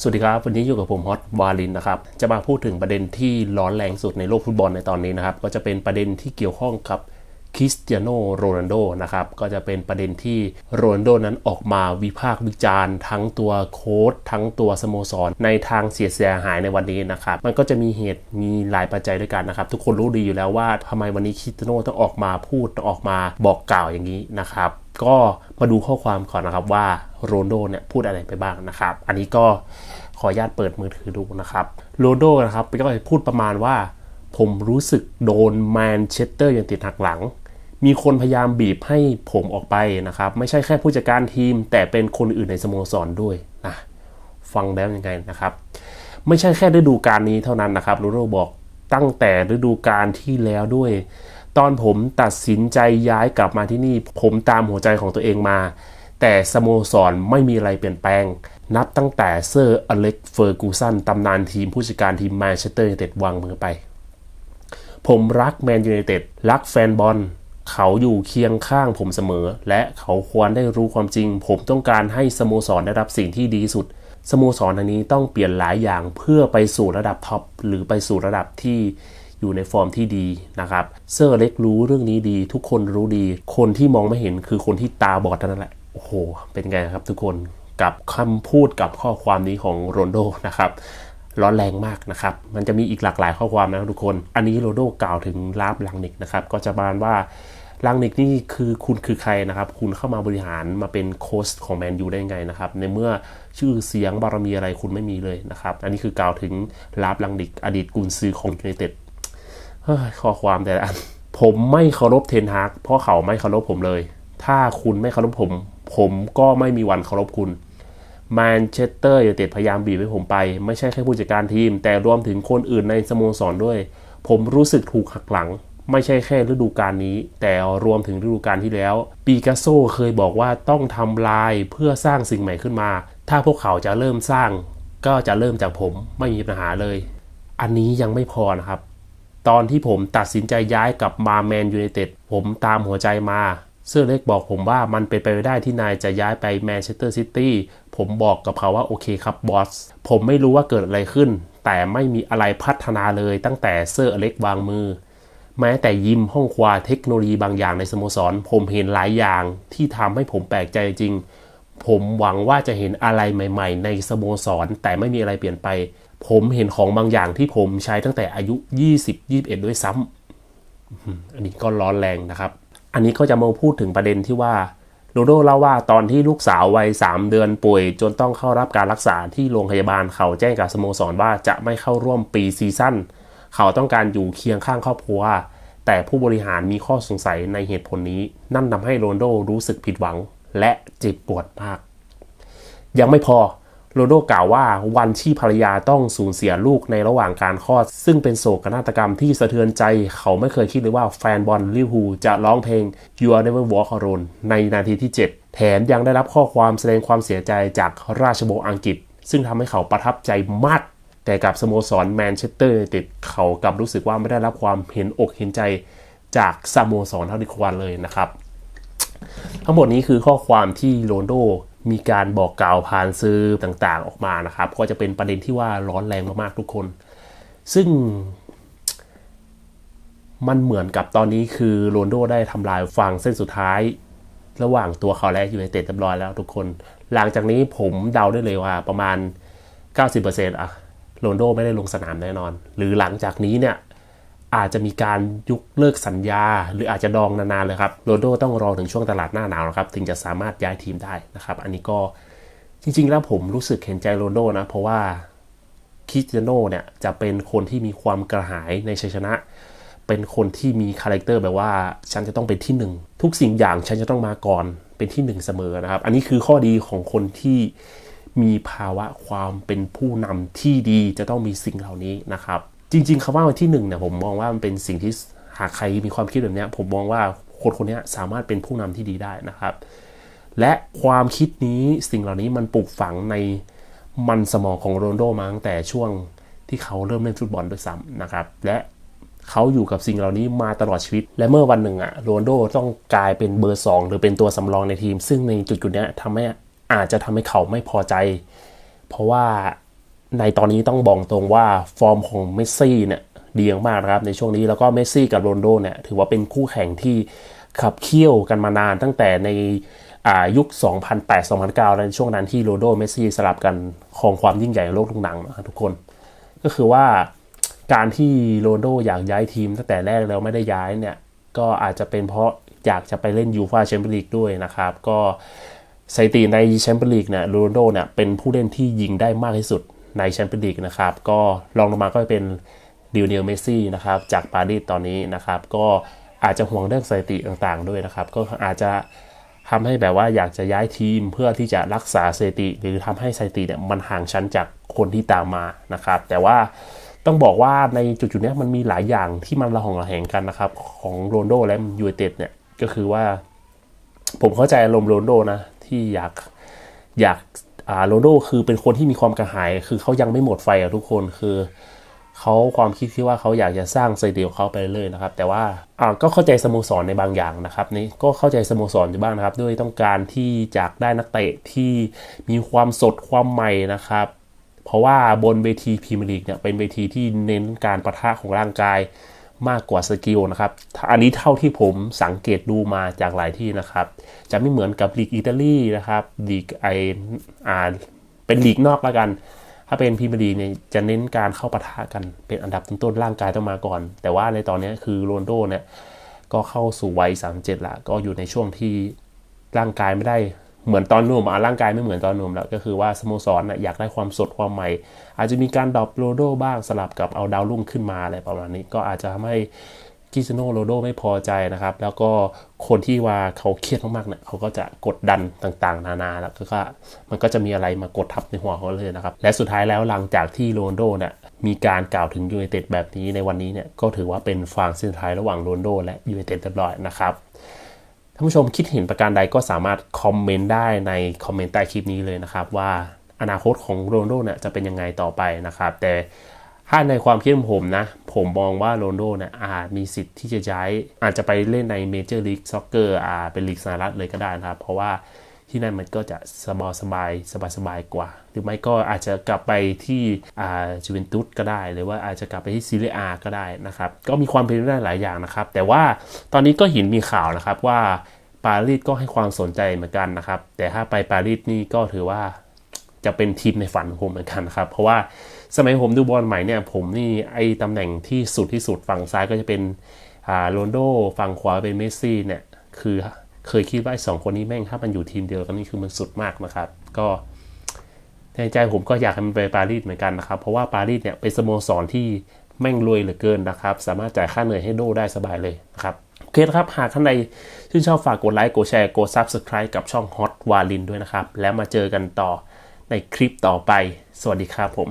สวัสดีครับ วันนี้อยู่กับผมฮอตวาลินนะครับ จะมาพูดถึงประเด็นที่ร้อนแรงสุดในโลกฟุตบอลในตอนนี้นะครับ ก็จะเป็นประเด็นที่เกี่ยวข้องกับคริสเตียโนโรนัลโดนะครับ ก็จะเป็นประเด็นที่โรนัลโดนั้นออกมาวิพากษ์วิจารณ์ ทั้งตัวโค้ชทั้งตัวสโมสร ในทางเสียเสียหายในวันนี้นะครับ มันก็จะมีเหตุมีหลายปัจจัยด้วยกันนะครับ ทุกคนรู้ดีอยู่แล้วว่าทำไมวันนี้คริสเตียโนต้องออกมาพูดต้องออกมาบอกกล่าวอย่างนี้นะครับ ก็มาดูข้อความก่อนนะครับว่าโรนโดเนี่ยพูดอะไรไปบ้างนะครับ อันนี้ก็ขออนุญาตเปิดมือถือดูนะครับโรนโดนะครับก็พูดประมาณว่า ผมรู้สึกโดนแมนเชสเตอร์ยังติดหักหลัง มีคนพยายามบีบให้ผมออกไปนะครับ ไม่ใช่แค่ผู้จัดการทีม แต่เป็นคนอื่นในสโมสรด้วยนะฟังแล้วยังไงนะครับ ไม่ใช่แค่ฤดูกาลนี้เท่านั้นนะครับโรนโดบอกตั้งแต่ฤดูกาลที่แล้วด้วย ตอนผมตัดสินใจย้ายกลับมาที่นี่ ผมตามหัวใจของตัวเองมา แต่สโมสรไม่มีอะไรเปลี่ยนแปลง นับตั้งแต่เซอร์อเล็กเฟอร์กูสันตำนานทีมผู้จัดการทีมแมนเชสเตอร์ยูไนเต็ดวางมือไป ผมรักแมนยูไนเต็ดรักแฟนบอลเขาอยู่เคียงข้างผมเสมอ และเขาควรได้รู้ความจริง ผมต้องการให้สโมสรได้รับสิ่งที่ดีสุด สโมสรอันนี้ต้องเปลี่ยนหลายอย่างเพื่อไปสู่ระดับท็อปหรือไปสู่ระดับที่ อยู่ในฟอร์มที่ดีนะครับเซอร์เล็กรู้เรื่องนี้ดี ทุกคนรู้ดี คนที่มองไม่เห็นคือคนที่ตาบอดเท่านั้นแหละโอ้โหเป็นไงครับทุกคนกับคำพูดกับข้อความนี้ของโรนโดนะครับร้อนแรงมากนะครับ มันจะมีอีกหลากหลายข้อความนะทุกคน อันนี้โรโดกล่าวถึงลาบลังนิกนะครับ ก็จะบานว่าลังนิกนี่คือคุณคือใครนะครับ คุณเข้ามาบริหารมาเป็นโค้ชของแมนยูได้ไงนะครับ ในเมื่อชื่อเสียงบารมีอะไรคุณไม่มีเลยนะครับ อันนี้คือกล่าวถึงลาบลังนิก อดีตกุนซือของยูไนเต็ด ข้อความแต่ละอันผมไม่เคารพเทนฮากเพราะเขาไม่เคารพผมเลย ถ้าคุณไม่เคารพผม ผมก็ไม่มีวันเคารพคุณแมนเชสเตอร์ยูไนเต็ดพยายามบีบให้ผมไป ไม่ใช่แค่ผู้จัดการทีม แต่รวมถึงคนอื่นในสโมสรด้วย ผมรู้สึกถูกหักหลัง ไม่ใช่แค่ฤดูกาลนี้ แต่รวมถึงฤดูกาลที่แล้ว ปีกัสโซเคยบอกว่าต้องทำลายเพื่อสร้างสิ่งใหม่ขึ้นมา ถ้าพวกเขาจะเริ่มสร้าง ก็จะเริ่มจากผมไม่มีปัญหาเลย อันนี้ยังไม่พอนะครับ ตอนที่ผมตัดสินใจย้ายกลับมาแมนยูไนเต็ดผมตามหัวใจมาเสื้อเล็กบอกผมว่ามันเป็นไปไม่ได้ที่นายจะย้ายไปแมนเชสเตอร์ซิตี้ผมบอกกับเขาว่าโอเคครับบอส ผมไม่รู้ว่าเกิดอะไรขึ้น แต่ไม่มีอะไรพัฒนาเลยตั้งแต่เซอร์อเล็กวางมือ แม้แต่ยิมห้องควาเทคโนโลยีบางอย่างในสโมสร ผมเห็นหลายอย่างที่ทำให้ผมแปลกใจจริง ผมหวังว่าจะเห็นอะไรใหม่ ๆ ในสโมสร แต่ไม่มีอะไรเปลี่ยนไป ผมเห็นของบางอย่างที่ผมใช้ตั้งแต่อายุ 20-21 ด้วยซ้ำอันนี้ก็ร้อนแรงนะครับ อันนี้ก็จะมาพูดถึงประเด็นที่ว่าโรโดเล่าว่าตอนที่ลูกสาววัย 3 เดือนป่วย จนต้องเข้ารับการรักษาที่โรงพยาบาลเขาแจ้งกับสโมสรว่าจะไม่เข้าร่วมปีซีซั่นเขาต้องการอยู่เคียงข้างครอบครัว แต่ผู้บริหารมีข้อสงสัยในเหตุผลนี้ นั่นทำให้โรนโดรู้สึกผิดหวังและเจ็บปวดมาก ยังไม่พอ โรโดกล่าวว่าวันที่ภรรยาต้องสูญเสียลูกในระหว่างการคลอด ซึ่งเป็นโศกนาฏกรรมที่สะเทือนใจ เขาไม่เคยคิดเลยว่าแฟนบอลลิเวอร์พูลจะร้องเพลง You Are Never Walk Alone ในนาทีที่ 7 แถมยังได้รับข้อความแสดงความเสียใจจากราชวงศ์อังกฤษ ซึ่งทำให้เขาประทับใจมาก แต่กับสโมสรแมนเชสเตอร์ต็ดเขากลับรู้สึกว่าไม่ได้รับความเห็นอกเห็นใจจากสโมสรเท่าที่ควรเลยนะครับ ทั้งหมดนี้คือข้อความที่โรนโด มีการบอกกล่าวผ่านซื้อต่างๆออกมานะครับ ก็จะเป็นประเด็นที่ว่าร้อนแรงมากๆทุกคน ซึ่ง มันเหมือนกับตอนนี้คือโรนโดได้ทำลายฟางเส้นสุดท้าย ระหว่างตัวเขาและยูไนเต็ดเรียบร้อยแล้วทุกคน หลังจากนี้ผมเดาได้เลยว่าประมาณ 90%อะโรนลโดไม่ได้ลงสนามแน่นอน หรือหลังจากนี้เนี่ย อาจจะมีการยุกเลิกสัญญา หรืออาจจะดองนานๆเลยครับโรนโดต้องรอถึงช่วงตลาดหน้าหนาวนะครับ ถึงจะสามารถย้ายทีมได้นะครับ อันนี้ก็จริง ๆ แล้วผมรู้สึกเห็นใจโรนโดนะ เพราะว่าคริสเตียโนเนี่ยจะเป็นคนที่มีความกระหายในชัยชนะ เป็นคนที่มีคาแรคเตอร์แบบว่าฉันจะต้องเป็นที่หนึ่งทุกสิ่งอย่างฉันจะต้องมาก่อนเป็นที่หนึ่งเสมอนะครับ อันนี้คือข้อดีของคนที่มีภาวะความเป็นผู้นำที่ดีจะต้องมีสิ่งเหล่านี้นะครับ จริง ๆคำว่าที่หนึ่งเนี่ยผมมองว่ามันเป็นสิ่งที่หากใครมีความคิดแบบนี้ผมมองว่าคนคนนี้สามารถเป็นผู้นำที่ดีได้นะครับ และความคิดนี้สิ่งเหล่านี้มันปลูกฝังในมันสมองของโรนโดมาตั้งแต่ช่วงที่เขาเริ่มเล่นฟุตบอลด้วยซ้ำนะครับ และเขาอยู่กับสิ่งเหล่านี้มาตลอดชีวิต และเมื่อวันหนึ่งอะโรนโดต้องกลายเป็นเบอร์ 2 หรือเป็นตัวสำรองในทีม ซึ่งในจุดจุดๆนี้ทำให้อาจจะทำให้เขาไม่พอใจ เพราะว่า ในตอนนี้ต้องบอกตรงว่าฟอร์มของเมสซี่เนี่ยดีมากนะครับในช่วงนี้แล้วก็เมสซี่กับโรนโดเนี่ยถือว่าเป็นคู่แข่งที่ขับเคี่ยวกันมานานตั้งแต่ในยุค 2008-2009 ในช่วงนั้นที่โรนโดเมสซี่สลับกันของความยิ่งใหญ่ในโลกทุกหนังนะทุกคน ก็คือว่าการที่โรนโดอยากย้ายทีมตั้งแต่แรกแล้วไม่ได้ย้ายเนี่ยก็อาจจะเป็นเพราะอยากจะไปเล่นยูฟาแชมเปี้ยนลีกด้วยนะครับ ก็สถิติในแชมเปี้ยนลีกเนี่ยโรนโดเนี่ยเป็นผู้เล่นที่ยิงได้มากที่สุด ในแชมเปี้ยนลีกนะครับ ก็รองลงมาก็เป็นดิวเนียลเมซี่นะครับ จากปารีสตอนนี้นะครับ ก็อาจจะห่วงเรื่องสถิติต่างๆด้วยนะครับ ก็อาจจะทำให้แบบว่าอยากจะย้ายทีมเพื่อที่จะรักษาสถิติ หรือทำให้สถิติเนี่ยมันห่างชั้นจากคนที่ตามมานะครับ แต่ว่าต้องบอกว่าในจุดๆนี้มันมีหลายอย่างที่มันระหองระแหงกันนะครับ ของโรนโดและยูไนเต็ดเนี่ยก็คือว่า ผมเข้าใจอารมณ์โรนโดนะที่อยากอยาก อ่าโรโดคือเป็นคนที่มีความกระหาย คือเขายังไม่หมดไฟอะทุกคนคือเขาความคิดที่ว่าเขาอยากจะสร้างสถิติของเขาไปเลยนะครับ แต่ว่าอ่าก็เข้าใจสโมสรในบางอย่างนะครับนี่ก็เข้าใจสโมสรอยู่บ้างนะครับ ด้วยต้องการที่จากได้นักเตะที่มีความสดความใหม่นะครับ เพราะว่าบนเวทีพรีเมียร์ลีกเนี่ยเป็นเวทีที่เน้นการประทะของร่างกาย มากกว่าสกิลนะครับ อันนี้เท่าที่ผมสังเกตดูมาจากหลายที่นะครับ จะไม่เหมือนกับลีกอิตาลีนะครับลีกไออาเป็นลีกนอกแล้วกัน ถ้าเป็นพรีเมียร์ลีกเนี่ยจะเน้นการเข้าปะทะกันเป็นอันดับต้นๆร่างกายต้องมาก่อน แต่ว่าในตอนนี้คือโรนโดเนี่ยก็เข้าสู่วัย37ละก็อยู่ในช่วงที่ร่างกายไม่ได้ เหมือนตอนหนุ่มอะร่างกายไม่เหมือนตอนหนุ่มแล้วก็คือว่าสโมสรนะอยากได้ความสดความใหม่ อาจจะมีการดรอปโรโดบ้างสลับกับเอาดาวรุ่งขึ้นมาอะไรประมาณนี้ก็อาจจะทำให้กิซโนโรโดไม่พอใจนะครับ แล้วก็คนที่ว่าเขาเครียดมากๆเนี่ยเขาก็จะกดดันต่างๆ นานาแล้วก็มันก็จะมีอะไรมากดทับในหัวเขาเลยนะครับ และสุดท้ายแล้วหลังจากที่โรนโดเนี่ยมีการกล่าวถึงยูไนเต็ดแบบนี้ในวันนี้เนี่ยก็ถือว่าเป็นฟางเส้นท้ายระหว่างโรนโดและยูไนเต็ดเรียบร้อยนะครับ ท่านผู้ชมคิดเห็นประการใดก็สามารถคอมเมนต์ได้ในคอมเมนต์ใต้คลิปนี้เลยนะครับ ว่าอนาคตของโรนโดเนี่ยจะเป็นยังไงต่อไปนะครับ แต่ถ้าในความคิดของผมนะ ผมมองว่าโรนโดเนี่ยอาจมีสิทธิ์ที่จะย้ายอาจจะไปเล่นในเมเจอร์ลีกซ็อกเกอร์อาเป็นลีกสหรัฐเลยก็ได้นะครับ เพราะว่า ที่นั่นมันก็จะสบายสบายสบายสบายกว่า หรือไม่ก็อาจจะกลับไปที่อ่าจูเวนตุสก็ได้ หรือว่าอาจจะกลับไปที่ซีเรียอาก็ได้นะครับ ก็มีความเป็นไปได้หลายอย่างนะครับ แต่ว่าตอนนี้ก็เห็นมีข่าวนะครับว่าปารีสก็ให้ความสนใจเหมือนกันนะครับ แต่ถ้าไปปารีสนี่ก็ถือว่าจะเป็นทีมในฝันของผมเหมือนกันครับ เพราะว่าสมัยผมดูบอลใหม่เนี่ยผมนี่ไอตำแหน่งที่สุดที่สุดฝั่งซ้ายก็จะเป็นอ่าโรนโดฝั่งขวาเป็นเมสซี่เนี่ยคือ เคยคิดว่าไอสองคนนี้แม่งถ้ามันอยู่ทีมเดียวกันนี่คือมันสุดมากนะครับ ก็ในใจผมก็อยากให้มันไปปารีสเหมือนกันนะครับ เพราะว่าปารีสเนี่ยเป็นสโมสรที่แม่งรวยเหลือเกินนะครับ สามารถจ่ายค่าเหนื่อยให้โดได้สบายเลยนะครับโอเคครับ หากท่านใดชื่นชอบฝากกดไลค์ กดแชร์ กด Subscribe กับช่อง Hot วาลินด้วยนะครับ แล้วมาเจอกันต่อในคลิปต่อไป สวัสดีครับผม